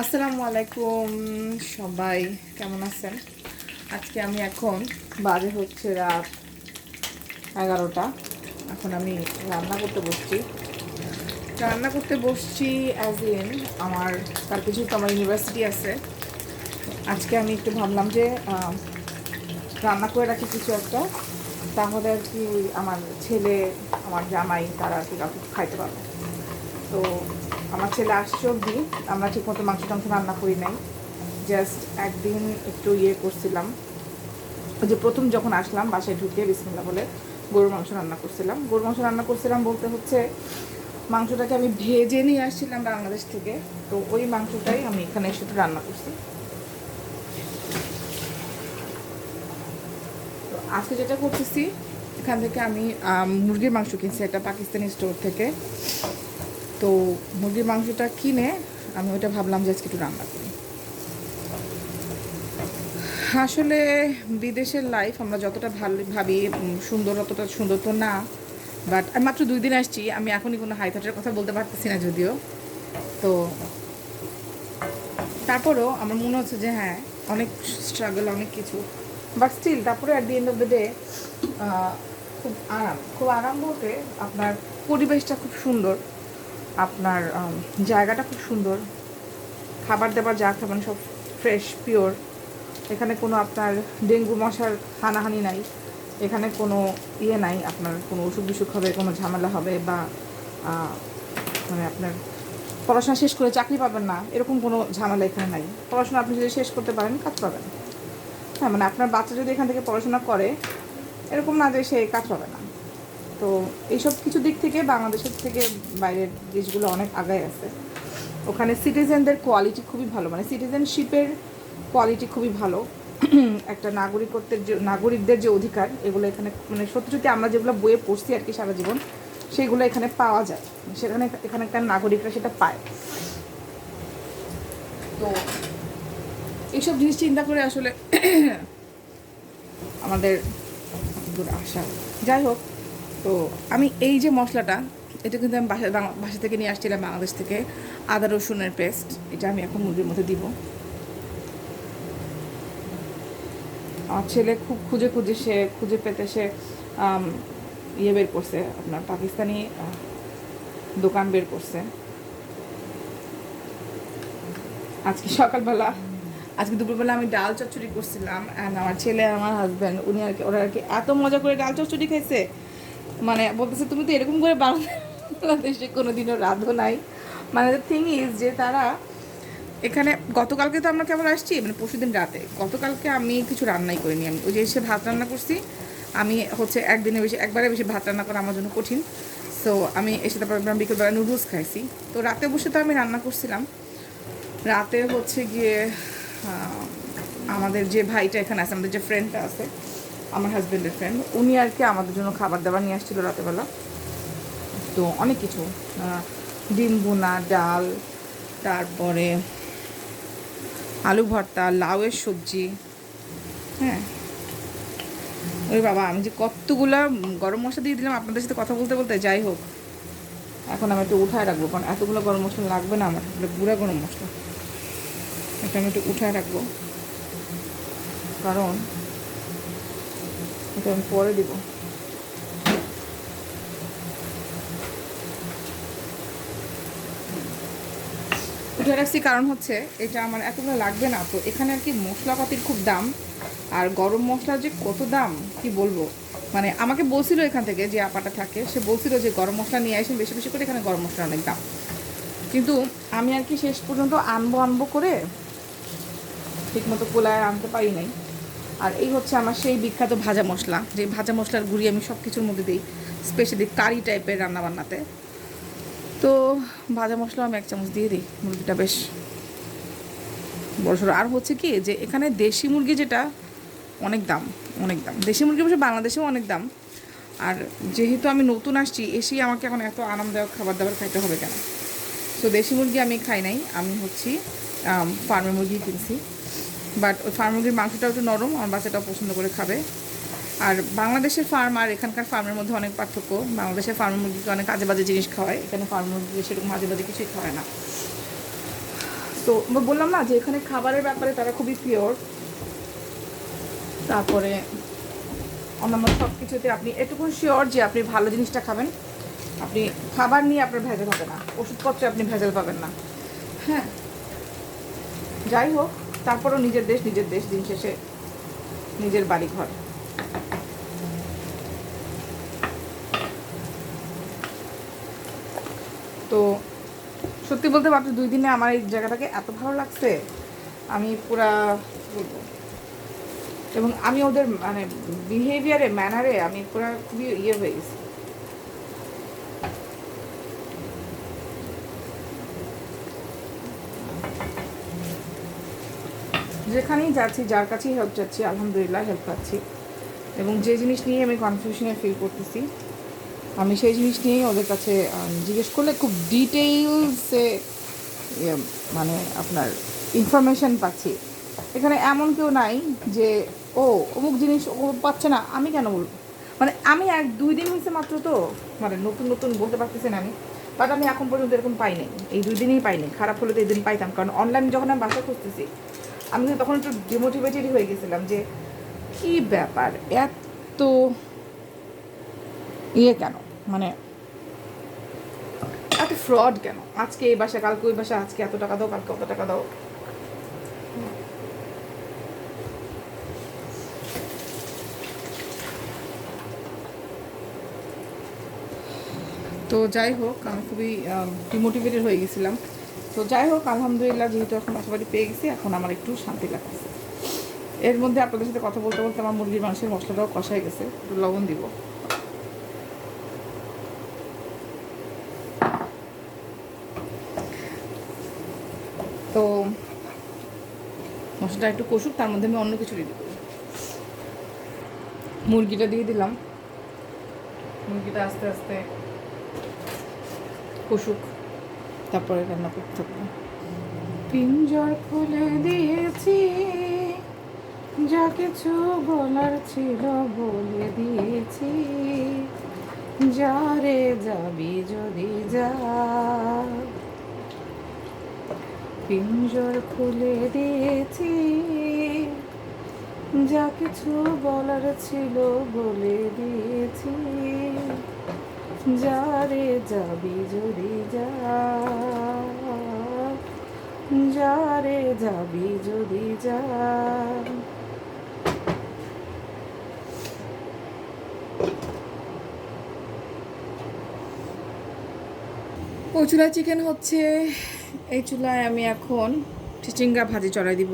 আসসালামু আলাইকুম, সবাই কেমন আছেন? আজকে আমি এখন বাজে হচ্ছে রাত এগারোটা। এখন আমি রান্না করতে বসছি। রান্না করতে বসছি অ্যাজ ইন আমার, তার কিছু তো আমার ইউনিভার্সিটি আছে। আজকে আমি একটু ভাবলাম যে রান্না করে রাখি কিছু একটা, তাহলে আর কি আমার ছেলে, আমার জামাই, তারা আর কি কাউকে খাইতে পারবে। তো আমার ছেলে আসছে অবধি, আমরা ঠিকমতো মাংস টাংস রান্না করি নাই। জাস্ট একদিন একটু ইয়ে করছিলাম। যে প্রথম যখন আসলাম, বাসায় ঢুকে বিসমিল্লা বলে গরুর মাংস রান্না করছিলাম। গরুর মাংস রান্না করছিলাম বলতে হচ্ছে, মাংসটাকে আমি ভেজে নিয়ে আসছিলাম বাংলাদেশ থেকে। তো ওই মাংসটাই আমি এখানে এসে রান্না করছি। তো আজকে যেটা করতেছি, এখান থেকে আমি মুরগির মাংস কিনছি একটা পাকিস্তানি স্টোর থেকে। তো মুরগির মাংসটা কিনে আমি ওটা ভাবলাম যে আজকে একটু রান্না করি। আসলে বিদেশের লাইফ আমরা যতটা ভালো ভাবি সুন্দর অতটা সুন্দর তো না বাট আমি মাত্র দুই দিন আসছি, আমি এখনই কোনো হাই থাটের কথা বলতে পারতেছি না যদিও। তো তারপরেও আমার মনে হচ্ছে যে হ্যাঁ অনেক স্ট্রাগল অনেক কিছু বাট স্টিল তারপরে at the end of the day খুব আরাম খুব আরাম বলতে আপনার পরিবেশটা খুব সুন্দর। আপনার জায়গাটা খুব সুন্দর। খাবার দাবার যা খাবেন সব ফ্রেশ পিওর এখানে কোনো আপনার ডেঙ্গু, মশার হানাহানি নাই। এখানে কোনো ইয়ে নাই, আপনার কোনো অসুখ বিসুখ হবে, কোনো ঝামেলা হবে বা মানে আপনার পড়াশোনা শেষ করে চাকরি পাবেন না, এরকম কোনো ঝামেলা এখানে নাই। পড়াশোনা আপনি যদি শেষ করতে পারেন, কাজ পাবেন। হ্যাঁ মানে আপনার বাচ্চা যদি এখান থেকে পড়াশোনা করে, এরকম না যে সে কাজ পাবে না। তো এইসব কিছু দিক থেকে বাংলাদেশের থেকে বাইরের দেশগুলো অনেক আগায় আছে। ওখানে সিটিজেনদের কোয়ালিটি খুবই ভালো মানে সিটিজেনশিপের কোয়ালিটি খুবই ভালো। একটা নাগরিকত্বের যে, নাগরিকদের যে অধিকার, এগুলো এখানে মানে সত্যি সত্যি আমরা যেগুলো বইয়ে পড়ছি আর কি সারা জীবন, সেগুলো এখানে পাওয়া যায়। সেখানে এখানকার নাগরিকরা সেটা পায়। তো এইসব জিনিস চিন্তা করে আসলে আমাদের দূর আসা। যাই হোক তো আমি এই যে মশলাটা, এটা কিন্তু আমি বাসা বাসা থেকে নিয়ে আসছিলাম বাংলাদেশ থেকে। আদা, রসুনের পেস্ট এটা আমি এখন মুরগির মধ্যে দিব। আমার ছেলে খুব খুঁজে খুঁজে সে খুঁজে পেতে সে ইয়ে বের করছে, আপনার পাকিস্তানি দোকান বের করছে। আজকে সকালবেলা, আজকে দুপুরবেলা আমি ডাল চচ্চড়ি করছিলাম অ্যান্ড আমার ছেলে, আমার হাজব্যান্ড উনি আর কি ওরা আর কি এত মজা করে ডাল চচ্চড়ি খাইছে। মানে বলতেছে, তুমি তো এরকম করে বাংলাদেশে কোনো দিনও রাধো নাই। মানে দ্য থিং ইজ যে তারা এখানে, গতকালকে তো আমরা কেবল আসছি? মানে পরশুদিন রাতে। গতকালকে আমি কিছু রান্নাই করিনি। আমি ওই যে এসে ভাত রান্না করছি, আমি হচ্ছে একদিনে বেশি, একবারে বেশি ভাত রান্না করা আমার জন্য কঠিন। সো আমি এসে তারপর বিকেলবেলা নুডলস খাইছি। তো রাতে বসে তো আমি রান্না করছিলাম। রাতে হচ্ছে গিয়ে আমাদের যে ভাইটা এখানে আছে, আমাদের যে ফ্রেন্ডটা আছে আমার হাজব্যান্ডের ফ্রেন্ড উনি আর কি আমাদের জন্য খাবার দাবার নিয়ে আসছিল রাতেবেলা। তো অনেক কিছু ডিম বোনা ডাল, তারপরে আলু ভর্তা, লাউয়ের সবজি হ্যাঁ। ওই বাবা, আমি যে কতগুলা গরম মশলা দিয়ে দিলাম আপনাদের সাথে কথা বলতে বলতে, যাই হোক। এখন আমি একটু উঠায় রাখব, কারণ এতগুলো গরম মশলা লাগবে না আমার গুঁড়া গরম মশলা। এটা আমি একটু উঠায় রাখব। কারণ এটা আমি পরে দিব। উঠে রাখছি কারণ হচ্ছে, এটা আমার এতগুলো লাগবে না, তো এখানে আর কি মশলাপাতির খুব দাম, আর গরম মশলার যে কত দাম, কি বলব? মানে আমাকে বলছিল এখান থেকে যে আপাটা থাকে, সে বলছিল যে গরম মশলা নিয়ে আসেন বেশি বেশি করে এখানে গরম মশলা অনেক দাম। কিন্তু আমি আর কি শেষ পর্যন্ত আনব আনব করে ঠিকমতো কোলায় আনতে পারি নাই। আর এই হচ্ছে আমার সেই বিখ্যাত ভাজা মশলা। যে ভাজা মশলার গুঁড়ি আমি সব কিছুর মধ্যে দিই স্পেশালি কারি টাইপের রান্নাবান্নাতে। তো ভাজা মশলা আমি এক চামচ দিয়ে দিই, মুরগিটা বেশ বড় সড়ো আর হচ্ছে কি যে এখানে দেশি মুরগি যেটা, অনেক দাম অনেক দাম। দেশি মুরগি অবশ্য বাংলাদেশেও অনেক দাম। আর যেহেতু আমি নতুন আসছি, এসেই আমাকে এখন এত আরামদায়ক খাবার দাবার খাইতে হবে কেন? তো দেশি মুরগি আমি খাই নাই, আমি হচ্ছি ফার্মের মুরগি কিনছি। বাট ওই ফার্ম মুরগির মাংসটাও একটু নরম, আমার বাচ্চাটাও পছন্দ করে খাবে। আর বাংলাদেশের ফার্ম আর এখানকার ফার্মের মধ্যে অনেক পার্থক্য। বাংলাদেশের ফার্ম মুরগিকে অনেক আজে বাজে জিনিস খাওয়ায়, এখানে ফার্ম মুরগি সেরকম আজে বাজে কিছুই খাওয়ায় না। তো বললাম না যে এখানে খাবারের ব্যাপারে তারা খুবই পিওর তারপরে অন্যান্য সব কিছুতে আপনি এটুকু শিওর যে আপনি ভালো জিনিসটা খাবেন। আপনি খাবার নিয়ে আপনার ভেজাল হবে না। ওষুধপত্রে আপনি ভেজাল পাবেন না। হ্যাঁ। যাই হোক। তারপরও নিজের দেশ নিজের দেশ দিন শেষে নিজের বাড়ি ঘর তো সত্যি বলতে মাত্র দুই দিনে আমার এই জায়গাটাকে এত ভালো লাগছে, আমি পুরা বলব। এবং আমি ওদের মানে বিহেভিয়ারে ম্যানারে আমি পুরা খুবই ইয়ে হয়ে গেছি। যেখানেই যাচ্ছি, যার কাছেই হেল্প চাচ্ছি, আলহামদুলিল্লাহ হেল্প পাচ্ছি। এবং যে জিনিস নিয়ে আমি কনফিউশনে ফিল করতেছি, আমি সেই জিনিস নিয়েই ওদের কাছে জিজ্ঞেস করলে খুব ডিটেইলসে মানে আপনার ইনফরমেশন পাচ্ছি। এখানে এমন কেউ নাই যে, ও, অমুক জিনিস ও পাচ্ছে না, আমি কেন বলব? মানে আমি এক, দুই দিন হয়েছে মাত্র তো মানে নতুন নতুন বলতে পারতেছি না আমি। বাট আমি এখন পর্যন্ত এরকম পাইনি এই দুই দিনই পাইনি খারাপ হলে তো এই দিন পাইতাম। কারণ অনলাইন যখন আমি বাসা খুঁজতেছি আমি তখন একটু ডিমোটিভেটেডই হয়ে গেছিলাম যে, কি ব্যাপার? এত ইয়ে কেন? মানে এত ফ্রড কেন? আজকে এই বাসা কালকে ওই বাসা আজকে এত টাকা দাও, কালকে কত টাকা দাও। তো যাই হোক, আমি খুবই ডিমোটিভেটেড হয়ে গেছিলাম। তো যাই হোক, আলহামদুলিল্লাহ যেহেতু এখন বাসাবাড়ি পেয়ে গেছি, এখন আমার একটু শান্তি লাগছে এর মধ্যে আপনাদের সাথে কথা বলতে বলতে আমার মুরগির মাংসের মশলাটাও কষাই গেছে, একটু লবণ দিব। তো মশলাটা একটু কষুক, তার মধ্যে আমি অন্য কিছু দিয়ে দেবো। মুরগিটা দিয়ে দিলাম। মুরগিটা আস্তে আস্তে কষুক। তারপরে রান্না করতে থাকব। পিঞ্জর খুলে দিয়েছি, যা কিছু বলার ছিল বলে দিয়েছি। যা রে যাবি যদি যা। পিঞ্জর খুলে দিয়েছি, যা কিছু বলার ছিল বলে দিয়েছি। যা রে যাবি যদি যা যা রে যাবি যদি যা। ও চুলা চিকেন হচ্ছে, এই চুলায় আমি এখন চিচিঙ্গা ভাজি চড়াই দিব।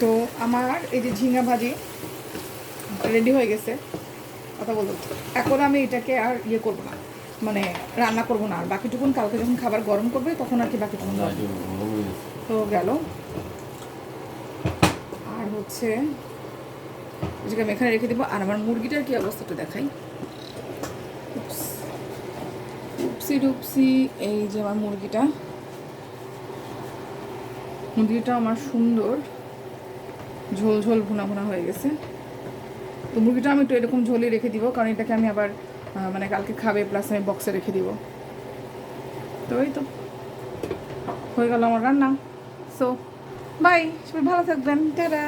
তো আমার এই যে ঝিঙা ভাজি রেডি হয়ে গেছে। কথা বলতে হচ্ছে। এখন আমি এটাকে আর ইয়ে করব না। মানে রান্না করব না। আর বাকিটুকুন কালকে যখন খাবার গরম করবে তখন আর কি বাকিটুকুন। তো গেল। আর হচ্ছে এটাকে আমি এখানে রেখে দেবো। আর আমার মুরগিটার কি অবস্থাটা দেখাই। উপসি ডুপসি এই যে আমার মুরগিটা। মুরগিটা আমার সুন্দর। ঝোল ঝোল ভুনা ভুনা হয়ে গেছে। তো মুরগিটা আমি একটু এরকম ঝোলই রেখে দিব, কারণ এটাকে আমি আবার মানে কালকে খাবে প্লাস আমি বক্সে রেখে দিব। তো এই তো, হয়ে গেল আমার রান্না। সো বাই সবাই ভালো থাকবেন। টাটা।